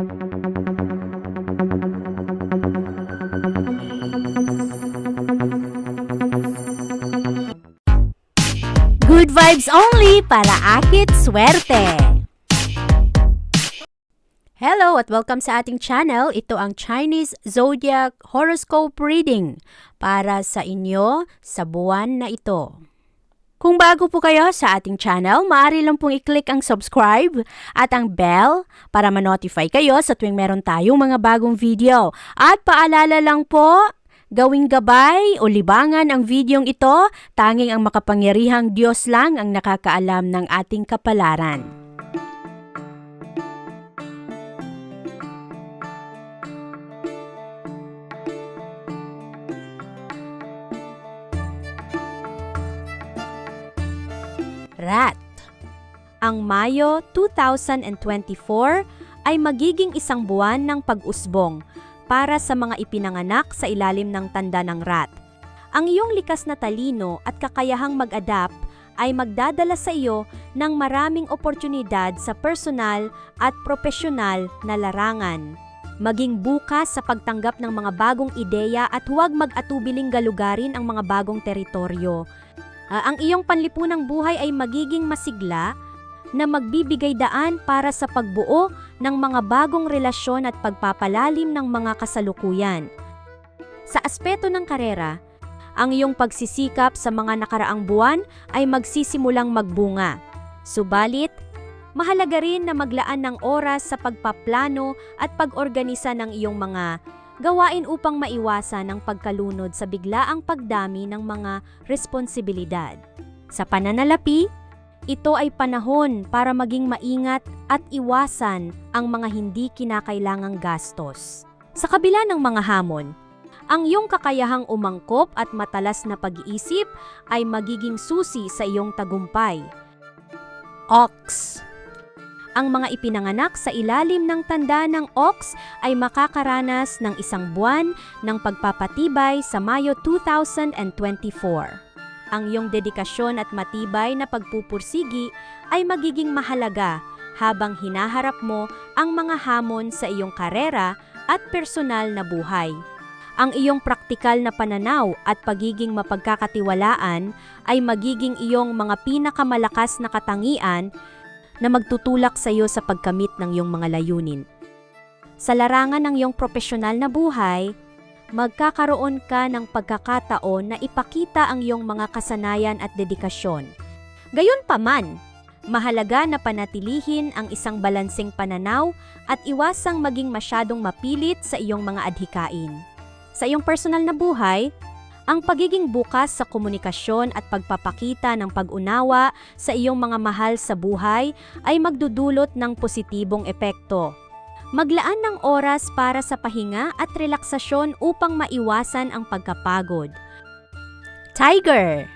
Good vibes only para akit swerte. Hello at welcome sa ating channel. Ito ang Chinese Zodiac Horoscope Reading para sa inyo sa buwan na ito. Kung bago po kayo sa ating channel, maaari lang pong i-click ang subscribe at ang bell para ma-notify kayo sa tuwing meron tayong mga bagong video. At paalala lang po, gawing gabay o libangan ang videong ito, tanging ang makapangyarihang Diyos lang ang nakakaalam ng ating kapalaran. Rat Ang Mayo 2024 ay magiging isang buwan ng pag-usbong para sa mga ipinanganak sa ilalim ng tanda ng rat. Ang iyong likas na talino at kakayahang mag-adapt ay magdadala sa iyo ng maraming oportunidad sa personal at profesional na larangan. Maging bukas sa pagtanggap ng mga bagong ideya at huwag mag-atubiling galugarin ang mga bagong teritoryo. Ah, ang iyong panlipunang buhay ay magiging masigla na magbibigay daan para sa pagbuo ng mga bagong relasyon at pagpapalalim ng mga kasalukuyan. Sa aspeto ng karera, ang iyong pagsisikap sa mga nakaraang buwan ay magsisimulang magbunga. Subalit, mahalaga rin na maglaan ng oras sa pagpaplano at pag-organisa ng iyong mga gawain upang maiwasan ang pagkalunod sa biglaang pagdami ng mga responsibilidad. Sa pananalapi, ito ay panahon para maging maingat at iwasan ang mga hindi kinakailangang gastos. Sa kabila ng mga hamon, ang iyong kakayahang umangkop at matalas na pag-iisip ay magiging susi sa iyong tagumpay. Ox Ang mga ipinanganak sa ilalim ng tanda ng Ox ay makakaranas ng isang buwan ng pagpapatibay sa Mayo 2024 ang iyong dedikasyon at matibay na pagpupursigi ay magiging mahalaga habang hinaharap mo ang mga hamon sa iyong karera at personal na buhay. Ang iyong praktikal na pananaw at pagiging mapagkakatiwalaan ay magiging iyong mga pinakamalakas na katangian na magtutulak sa iyo sa pagkamit ng iyong mga layunin. Sa larangan ng iyong profesional na buhay, magkakaroon ka ng pagkakataon na ipakita ang iyong mga kasanayan at dedikasyon. Gayunpaman, mahalaga na panatilihin ang isang balanseng pananaw at iwasang maging masyadong mapilit sa iyong mga adhikain. Sa iyong personal na buhay, ang pagiging bukas sa komunikasyon at pagpapakita ng pag-unawa sa iyong mga mahal sa buhay ay magdudulot ng positibong epekto. Maglaan ng oras para sa pahinga at relaksasyon upang maiwasan ang pagkapagod. Tiger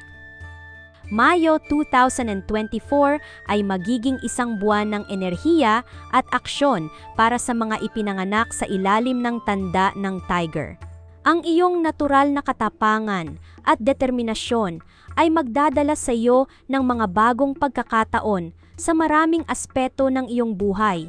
Mayo 2024 ay magiging isang buwan ng enerhiya at aksyon para sa mga ipinanganak sa ilalim ng tanda ng tiger. Ang iyong natural na katapangan at determinasyon ay magdadala sa iyo ng mga bagong pagkakataon sa maraming aspeto ng iyong buhay.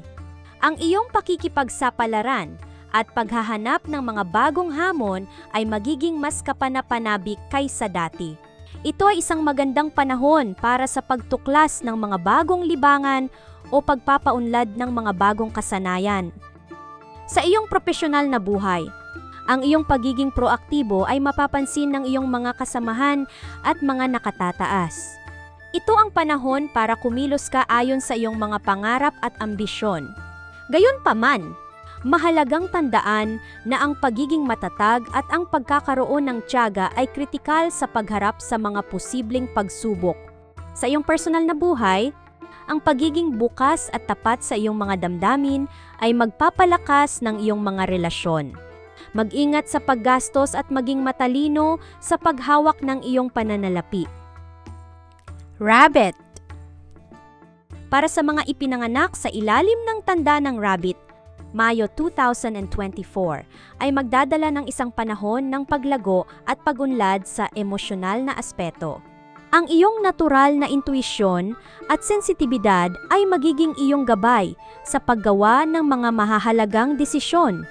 Ang iyong pakikipagsapalaran at paghahanap ng mga bagong hamon ay magiging mas kapanapanabik kaysa dati. Ito ay isang magandang panahon para sa pagtuklas ng mga bagong libangan o pagpapaunlad ng mga bagong kasanayan. Sa iyong profesional na buhay, ang iyong pagiging proaktibo ay mapapansin ng iyong mga kasamahan at mga nakatataas. Ito ang panahon para kumilos ka ayon sa iyong mga pangarap at ambisyon. Gayunpaman, mahalagang tandaan na ang pagiging matatag at ang pagkakaroon ng tiyaga ay kritikal sa pagharap sa mga posibleng pagsubok. Sa iyong personal na buhay, ang pagiging bukas at tapat sa iyong mga damdamin ay magpapalakas ng iyong mga relasyon. Mag-ingat sa paggastos at maging matalino sa paghawak ng iyong pananalapi. Rabbit Para sa mga ipinanganak sa ilalim ng tanda ng rabbit, Mayo 2024 ay magdadala ng isang panahon ng paglago at pagunlad sa emosyonal na aspeto. Ang iyong natural na intuisyon at sensitibidad ay magiging iyong gabay sa paggawa ng mga mahahalagang desisyon.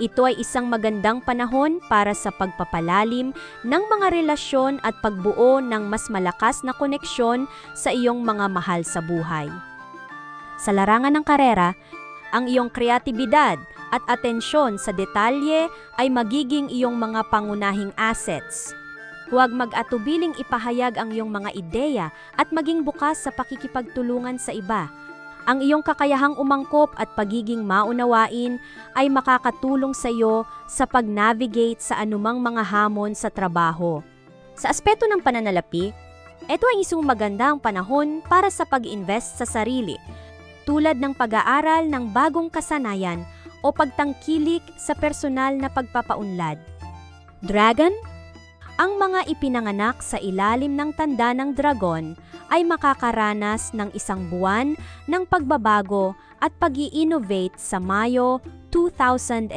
Ito ay isang magandang panahon para sa pagpapalalim ng mga relasyon at pagbuo ng mas malakas na koneksyon sa iyong mga mahal sa buhay. Sa larangan ng karera, ang iyong kreatibidad at atensyon sa detalye ay magiging iyong mga pangunahing assets. Huwag mag-atubiling ipahayag ang iyong mga ideya at maging bukas sa pakikipagtulungan sa iba. Ang iyong kakayahang umangkop at pagiging maunawain ay makakatulong sa iyo sa pag-navigate sa anumang mga hamon sa trabaho. Sa aspeto ng pananalapi, ito ay isang magandang panahon para sa pag-invest sa sarili, tulad ng pag-aaral ng bagong kasanayan o pagtangkilik sa personal na pagpapaunlad. Dragon, ang mga ipinanganak sa ilalim ng tanda ng dragon ay makakaranas ng isang buwan ng pagbabago at pag innovate sa Mayo 2024.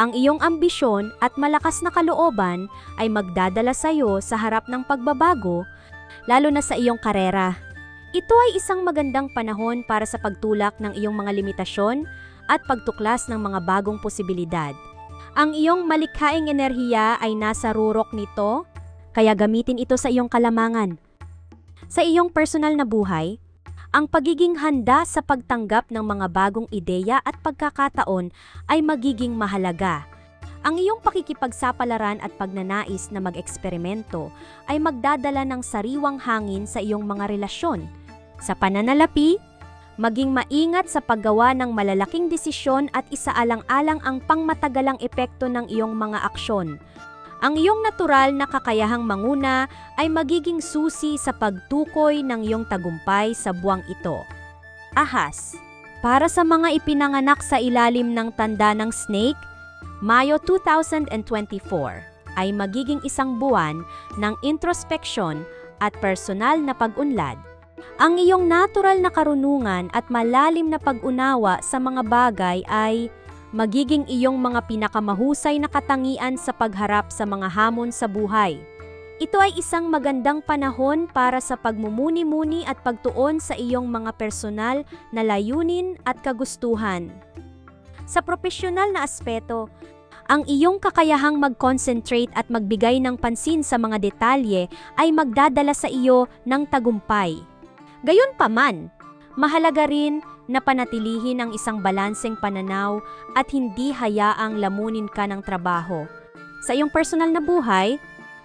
Ang iyong ambisyon at malakas na kalooban ay magdadala sa iyo sa harap ng pagbabago, lalo na sa iyong karera. Ito ay isang magandang panahon para sa pagtulak ng iyong mga limitasyon at pagtuklas ng mga bagong posibilidad. Ang iyong malikhaing enerhiya ay nasa rurok nito, kaya gamitin ito sa iyong kalamangan. Sa iyong personal na buhay, ang pagiging handa sa pagtanggap ng mga bagong ideya at pagkakataon ay magiging mahalaga. Ang iyong pakikipagsapalaran at pagnanais na mag-eksperimento ay magdadala ng sariwang hangin sa iyong mga relasyon. Sa pananalapi, maging maingat sa paggawa ng malalaking desisyon at isaalang-alang ang pangmatagalang epekto ng iyong mga aksyon. Ang iyong natural na kakayahang manguna ay magiging susi sa pagtukoy ng iyong tagumpay sa buwang ito. Ahas, para sa mga ipinanganak sa ilalim ng tanda ng snake, Mayo 2024 ay magiging isang buwan ng introspeksyon at personal na pag-unlad. Ang iyong natural na karunungan at malalim na pag-unawa sa mga bagay ay magiging iyong mga pinakamahusay na katangian sa pagharap sa mga hamon sa buhay. Ito ay isang magandang panahon para sa pagmumuni-muni at pagtuon sa iyong mga personal na layunin at kagustuhan. Sa profesional na aspeto, ang iyong kakayahang mag-concentrate at magbigay ng pansin sa mga detalye ay magdadala sa iyo ng tagumpay. Gayunpaman, mahalaga rin na panatilihin ang isang balanseng pananaw at hindi hayaang lamunin ka ng trabaho. Sa iyong personal na buhay,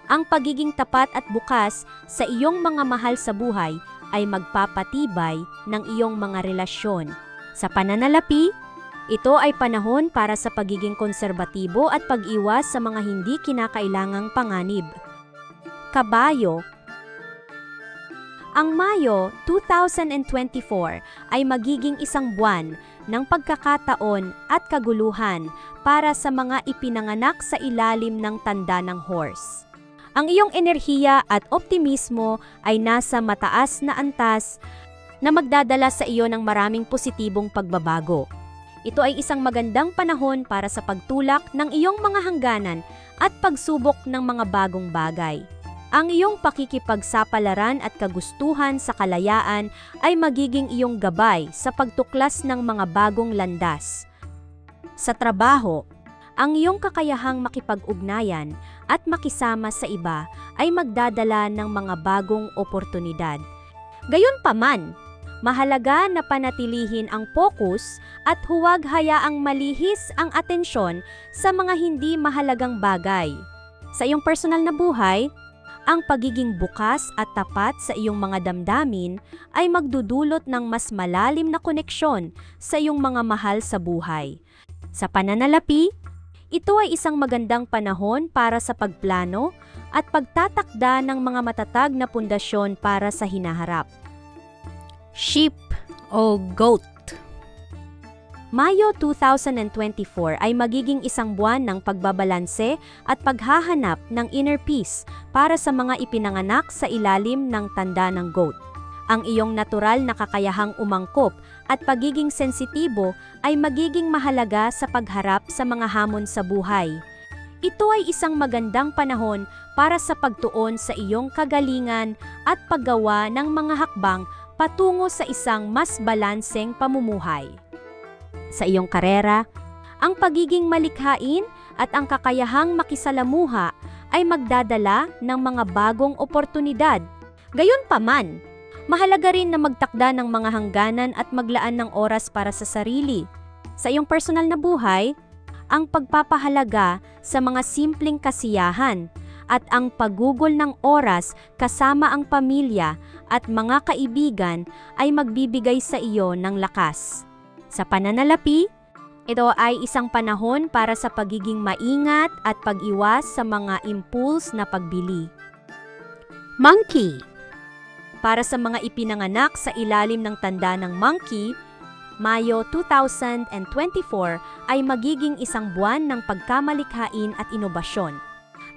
ang pagiging tapat at bukas sa iyong mga mahal sa buhay ay magpapatibay ng iyong mga relasyon. Sa pananalapi, ito ay panahon para sa pagiging konserbatibo at pag-iwas sa mga hindi kinakailangang panganib. Kabayo ang Mayo 2024 ay magiging isang buwan ng pagkakataon at kaguluhan para sa mga ipinanganak sa ilalim ng tanda ng horse. Ang iyong enerhiya at optimismo ay nasa mataas na antas na magdadala sa iyo ng maraming positibong pagbabago. Ito ay isang magandang panahon para sa pagtulak ng iyong mga hangganan at pagsubok ng mga bagong bagay. Ang iyong pakikipagsapalaran at kagustuhan sa kalayaan ay magiging iyong gabay sa pagtuklas ng mga bagong landas. Sa trabaho, ang iyong kakayahang makipag-ugnayan at makisama sa iba ay magdadala ng mga bagong oportunidad. Gayunpaman, mahalaga na panatilihin ang focus at huwag hayaang malihis ang atensyon sa mga hindi mahalagang bagay. Sa iyong personal na buhay, ang pagiging bukas at tapat sa iyong mga damdamin ay magdudulot ng mas malalim na koneksyon sa iyong mga mahal sa buhay. Sa pananalapi, ito ay isang magandang panahon para sa pagplano at pagtatakda ng mga matatag na pundasyon para sa hinaharap. Sheep o goat Mayo 2024 ay magiging isang buwan ng pagbabalanse at paghahanap ng inner peace para sa mga ipinanganak sa ilalim ng tanda ng goat. Ang iyong natural na kakayahang umangkop at pagiging sensitibo ay magiging mahalaga sa pagharap sa mga hamon sa buhay. Ito ay isang magandang panahon para sa pagtuon sa iyong kagalingan at paggawa ng mga hakbang patungo sa isang mas balanseng pamumuhay. Sa iyong karera, ang pagiging malikhain at ang kakayahang makisalamuha ay magdadala ng mga bagong oportunidad. Gayunpaman, mahalaga rin na magtakda ng mga hangganan at maglaan ng oras para sa sarili. Sa iyong personal na buhay, ang pagpapahalaga sa mga simpleng kasiyahan at ang pagugol ng oras kasama ang pamilya at mga kaibigan ay magbibigay sa iyo ng lakas. Sa pananalapi, ito ay isang panahon para sa pagiging maingat at pag-iwas sa mga impulse na pagbili. Monkey Para sa mga ipinanganak sa ilalim ng tanda ng monkey, Mayo 2024 ay magiging isang buwan ng pagkamalikhain at inobasyon.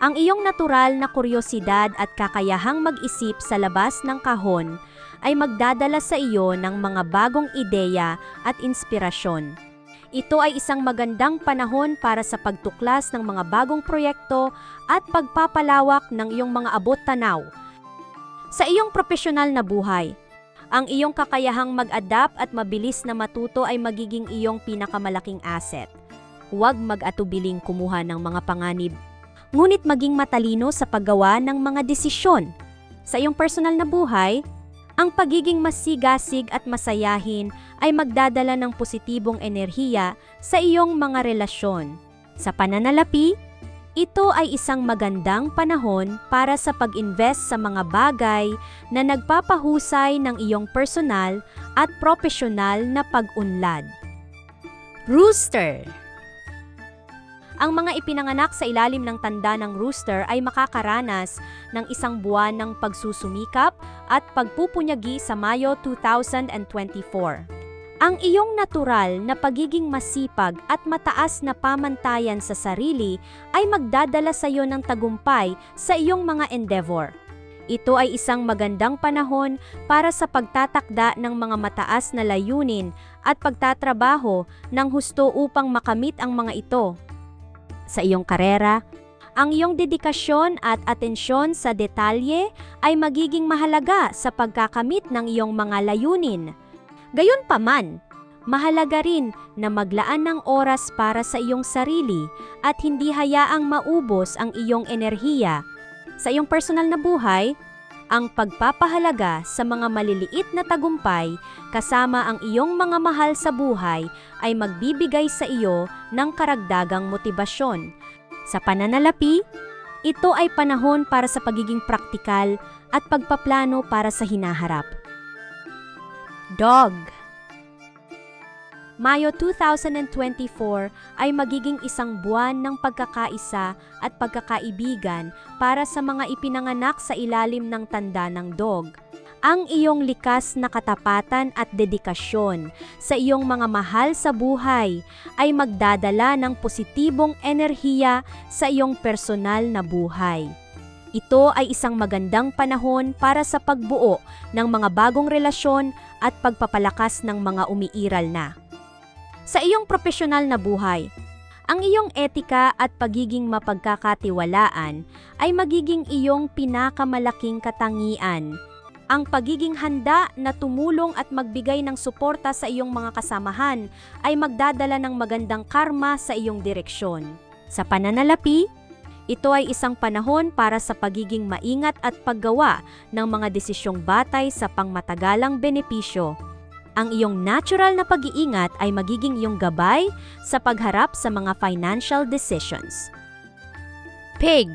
Ang iyong natural na kuryosidad at kakayahang mag-isip sa labas ng kahon ay magdadala sa iyo ng mga bagong ideya at inspirasyon. Ito ay isang magandang panahon para sa pagtuklas ng mga bagong proyekto at pagpapalawak ng iyong mga abot tanaw. Sa iyong profesional na buhay, ang iyong kakayahang mag-adapt at mabilis na matuto ay magiging iyong pinakamalaking asset. Huwag mag-atubiling kumuha ng mga panganib, ngunit maging matalino sa paggawa ng mga desisyon. Sa iyong personal na buhay, ang pagiging masigasig at masayahin ay magdadala ng positibong enerhiya sa iyong mga relasyon. Sa pananalapi, ito ay isang magandang panahon para sa pag-invest sa mga bagay na nagpapahusay ng iyong personal at profesional na pag-unlad. Rooster Ang mga ipinanganak sa ilalim ng tanda ng rooster ay makakaranas ng isang buwan ng pagsusumikap at pagpupunyagi sa Mayo 2024. Ang iyong natural na pagiging masipag at mataas na pamantayan sa sarili ay magdadala sa iyo ng tagumpay sa iyong mga endeavor. Ito ay isang magandang panahon para sa pagtatakda ng mga mataas na layunin at pagtatrabaho ng husto upang makamit ang mga ito. Sa iyong karera, ang iyong dedikasyon at atensyon sa detalye ay magiging mahalaga sa pagkakamit ng iyong mga layunin. Gayunpaman, mahalaga rin na maglaan ng oras para sa iyong sarili at hindi hayaang maubos ang iyong enerhiya. Sa iyong personal na buhay, ang pagpapahalaga sa mga maliliit na tagumpay kasama ang iyong mga mahal sa buhay ay magbibigay sa iyo ng karagdagang motibasyon. Sa pananalapi, ito ay panahon para sa pagiging praktikal at pagpaplano para sa hinaharap. Dog Mayo 2024 ay magiging isang buwan ng pagkakaisa at pagkakaibigan para sa mga ipinanganak sa ilalim ng tanda ng dog. Ang iyong likas na katapatan at dedikasyon sa iyong mga mahal sa buhay ay magdadala ng positibong enerhiya sa iyong personal na buhay. Ito ay isang magandang panahon para sa pagbuo ng mga bagong relasyon at pagpapalakas ng mga umiiral na. Sa iyong profesional na buhay, ang iyong etika at pagiging mapagkakatiwalaan ay magiging iyong pinakamalaking katangian. Ang pagiging handa na tumulong at magbigay ng suporta sa iyong mga kasamahan ay magdadala ng magandang karma sa iyong direksyon. Sa pananalapi, ito ay isang panahon para sa pagiging maingat at paggawa ng mga desisyong batay sa pangmatagalang benepisyo. Ang iyong natural na pag-iingat ay magiging iyong gabay sa pagharap sa mga financial decisions. Pig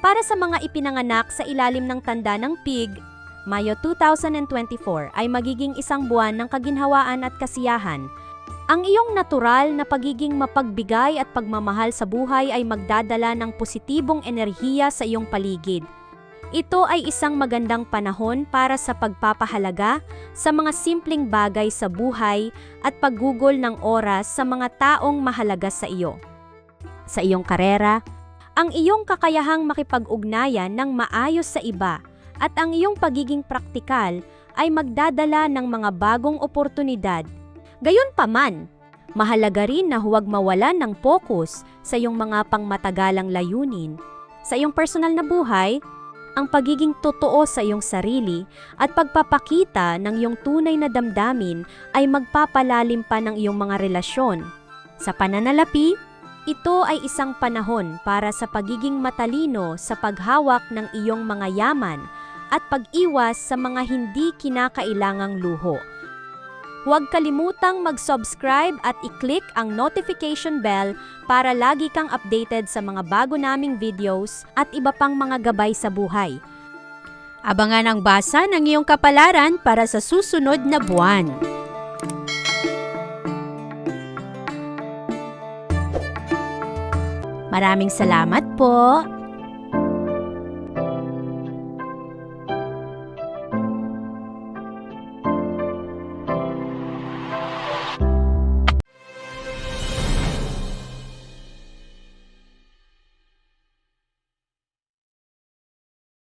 Para sa mga ipinanganak sa ilalim ng tanda ng pig, Mayo 2024 ay magiging isang buwan ng kaginhawaan at kasiyahan. Ang iyong natural na pagiging mapagbigay at pagmamahal sa buhay ay magdadala ng positibong enerhiya sa iyong paligid. Ito ay isang magandang panahon para sa pagpapahalaga sa mga simpleng bagay sa buhay at paggugol ng oras sa mga taong mahalaga sa iyo. Sa iyong karera, ang iyong kakayahang makipag-ugnayan ng maayos sa iba at ang iyong pagiging praktikal ay magdadala ng mga bagong oportunidad. Gayunpaman, Mahalaga rin na huwag mawalan ng focus sa iyong mga pangmatagalang layunin. Sa iyong personal na buhay, ang pagiging totoo sa iyong sarili at pagpapakita ng iyong tunay na damdamin ay magpapalalim pa ng iyong mga relasyon. Sa pananalapi, ito ay isang panahon para sa pagiging matalino sa paghawak ng iyong mga yaman at pag-iwas sa mga hindi kinakailangang luho. Huwag kalimutang mag-subscribe at i-click ang notification bell para lagi kang updated sa mga bago naming videos at iba pang mga gabay sa buhay. Abangan ang basa ng iyong kapalaran para sa susunod na buwan. Maraming salamat po.